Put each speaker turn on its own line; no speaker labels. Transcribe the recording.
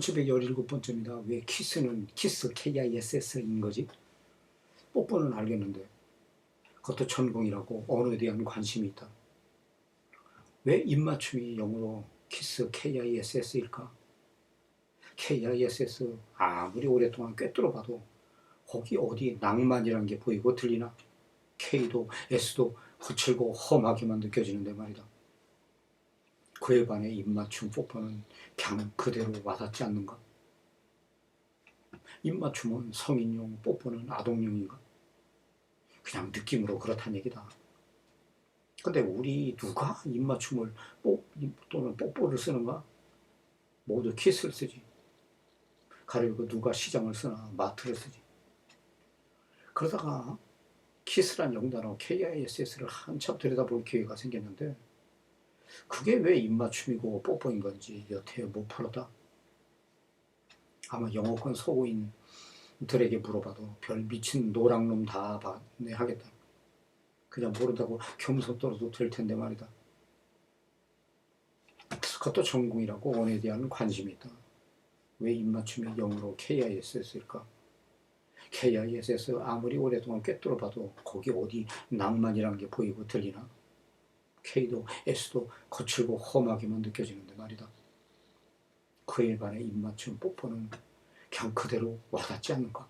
1717번째입니다. 왜 키스는 키스 K-I-S-S인 거지? 뽀뽀는 알겠는데 그것도 전공이라고 언어에 대한 관심이 있다. 왜 입맞춤이 영어로 키스 K-I-S-S일까? K-I-S-S 아무리 오랫동안 꿰뚫어 봐도 거기 어디 낭만이란 게 보이고 들리나? K도 S도 거칠고 험하게만 느껴지는데 말이다. 그에 반해 입맞춤 뽀뽀는 그냥 그대로 와닿지 않는가? 입맞춤은 성인용, 뽀뽀는 아동용인가? 그냥 느낌으로 그렇다는 얘기다. 근데 우리 누가 입맞춤을 뽀, 또는 뽀뽀를 쓰는가? 모두 키스를 쓰지. 가리고 누가 시장을 쓰나 마트를 쓰지. 그러다가 키스란 영단어 KISS를 한참 들여다볼 기회가 생겼는데 그게 왜 입맞춤이고 뽀뽀인 건지 여태 못 풀었다. 아마 영어권 서구인들에게 물어봐도 별 미친 노랑놈 다 반네 하겠다. 그냥 모른다고 겸손 떨어도 될 텐데 말이다. 그것도 전공이라고 언어에 대한 관심이 있다. 왜 입맞춤이 영어로 KISS일까? KISS 아무리 오랫동안 꿰뚫어 봐도 거기 어디 낭만이란 게 보이고 들리나? K도 S도 거칠고 험하게만 느껴지는데 말이다. 그에 반해 입맞춤 뽀뽀는 그냥 그대로 와닿지 않는가?